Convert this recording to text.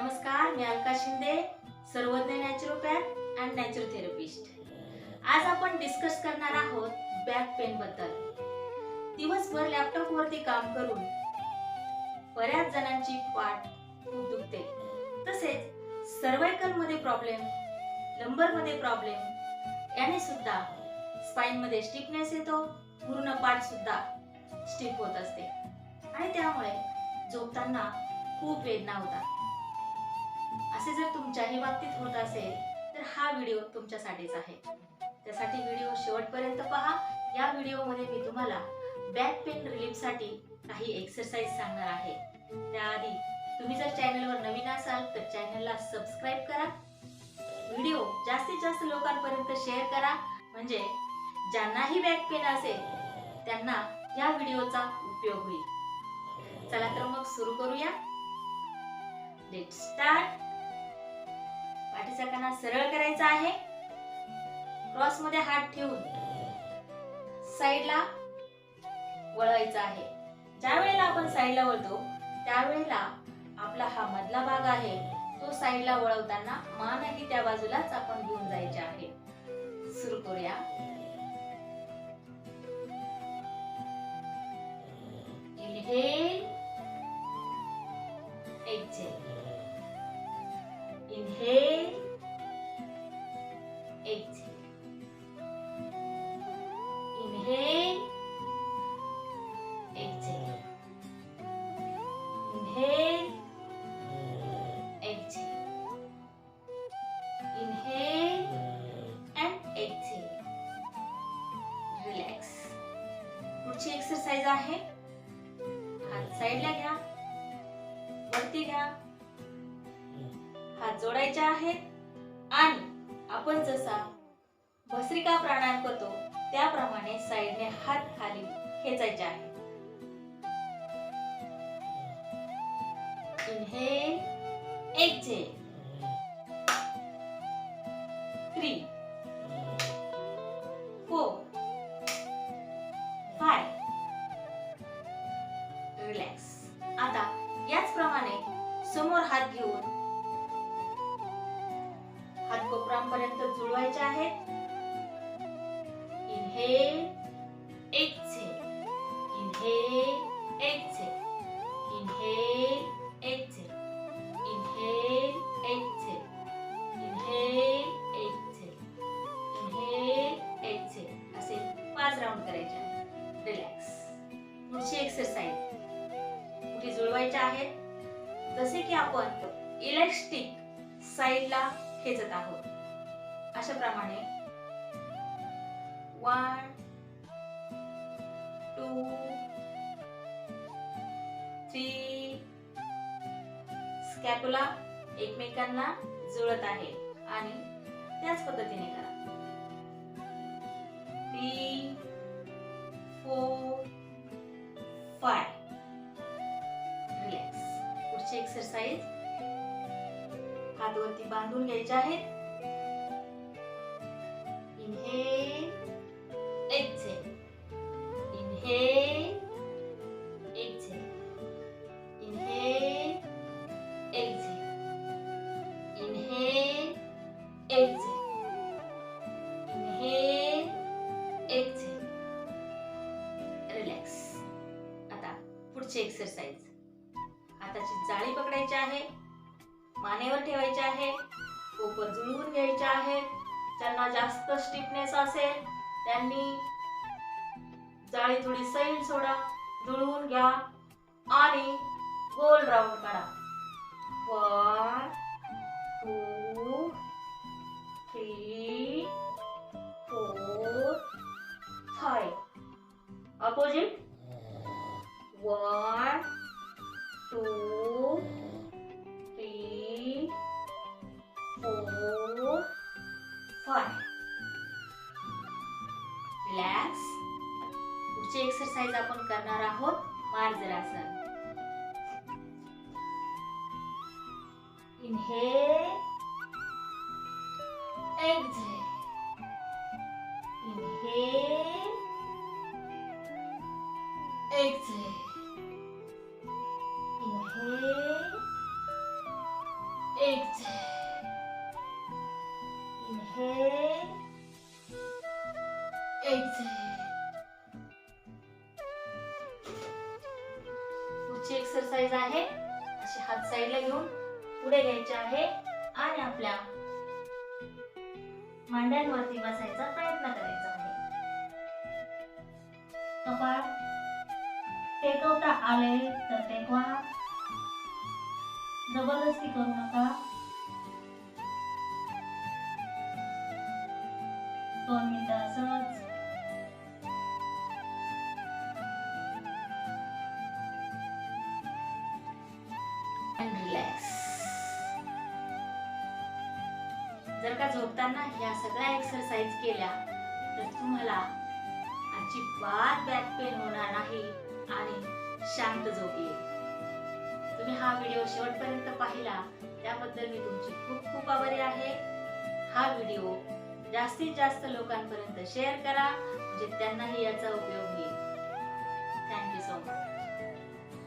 नमस्कार मी अलका शिंदे सर्वज्ञ नॅचरोपॅथ अँड नॅचरोथेरपिस्ट आज आपण डिस्कस करणार आहोत बॅक पेन बद्दल. दिवसभर लॅपटॉप वरती काम करून बऱ्याच जणांची पाठ खूप दुखते. तसेच सर्वायकलमध्ये प्रॉब्लेम लंबरमध्ये प्रॉब्लेम याने सुद्धा स्पाइनमध्ये स्टिफनेस येतो पूर्ण पाठ सुद्धा स्टिफ होत असते. आणि त्यामुळे झोपताना खूप वेदना होतात. असे जर तुमच्याही बाबतीत होत असेल तर हा व्हिडिओ तुमच्यासाठीच आहे. त्यासाठी व्हिडिओ शेवटपर्यंत पहा. या व्हिडिओमध्ये मी तुम्हाला बॅक पेन रिलीफसाठी काही एक्सरसाइज सांगणार आहे. त्याआधी तुम्ही जर चॅनलवर नवीन असाल तर चॅनलला सबस्क्राईब करा. व्हिडिओ जास्तीत जास्त लोकांपर्यंत शेअर करा. म्हणजे ज्यांनाही बॅक पेन असेल त्यांना या व्हिडिओचा उपयोग होईल. चला तर मग सुरू करूया. लेट स्टार्ट पाठीचा कणा सरळ करायचा आहे. क्रॉसमध्ये हात ठेवून साईडला वळवायचा आहे. ज्या वेळेला आपण साईडला वळतो त्यावेळेला आपला हा मधला भाग आहे तो साईडला वळवताना मानही त्या बाजूलाच आपण घेऊन जायचे आहे. सुरू करूया. साईडला घ्या. वरती घ्या. हात जोडायचे आहेत. आणि आपण जसा भस्त्रिका प्राणायाम करतो त्याप्रमाणे साईडने हात खाली खेचायचे आहे इनहेल. एक्झेल. थ्री. कोपरांपर्यंत जुळवायचे आहेत. Inhale exhale inhale exhale inhale exhale inhale exhale inhale exhale inhale exhale असे पाच राऊंड करायचे. आहेत रिलॅक्स पुढची एक्सरसाइज कुठे जुळवायच्या आहेत. जसे की आपण इलेक्ट्रिक साईडला खेचत आहोत. अशा प्रमाणे वन टू थ्री स्कॅपुला एकमेकांना जुळत आहे आणि त्याच पद्धतीने करा. थ्री फोर फाय रिलॅक्स पुढची एक्सरसाइज हात वरती बांधून घ्यायचे आहेत. Inhale, exhale, inhale, exhale, inhale, exhale, inhale, exhale, inhale, exhale. Relax. आता पुढची एक्सरसाइज हाताची जाळी पकडायची आहे. मानेवर ठेवायचे आहे. कोपर जुळवून घ्यायचे आहे. ज्यांना जास्त स्टिफनेस असेल त्यांनी जाळी थोडी सैल सोडा जुळवून घ्या आणि गोल राऊंड काढा वन एक्सरसाइज आपण करणार आहोत मार्जरासन inhale exhale inhale exhale Inhale. exhale. Inhale. Exhale. Exercise आहे. असे हात साईडला घेऊन पुढे घ्यायचे आहे आणि आपल्या मांड्यांवरती बसायचा प्रयत्न करायचा आहे. कपाळ टेकवता आले तर टेकवा. जबरदस्ती करू नका. रिलॅक्स जर का झोपताना ह्या सगळ्या एक्सरसाइज केल्या तर तुम्हाला अजिबात बॅक पेन होणार नाही आणि शांत झोप येईल. तुम्ही हा व्हिडिओ शेवटपर्यंत पाहिला त्याबद्दल मी तुमची खूप खूप आभारी आहे. हा व्हिडिओ जास्तीत जास्त लोकांपर्यंत शेअर करा म्हणजे त्यांनाही याचा उपयोग होईल.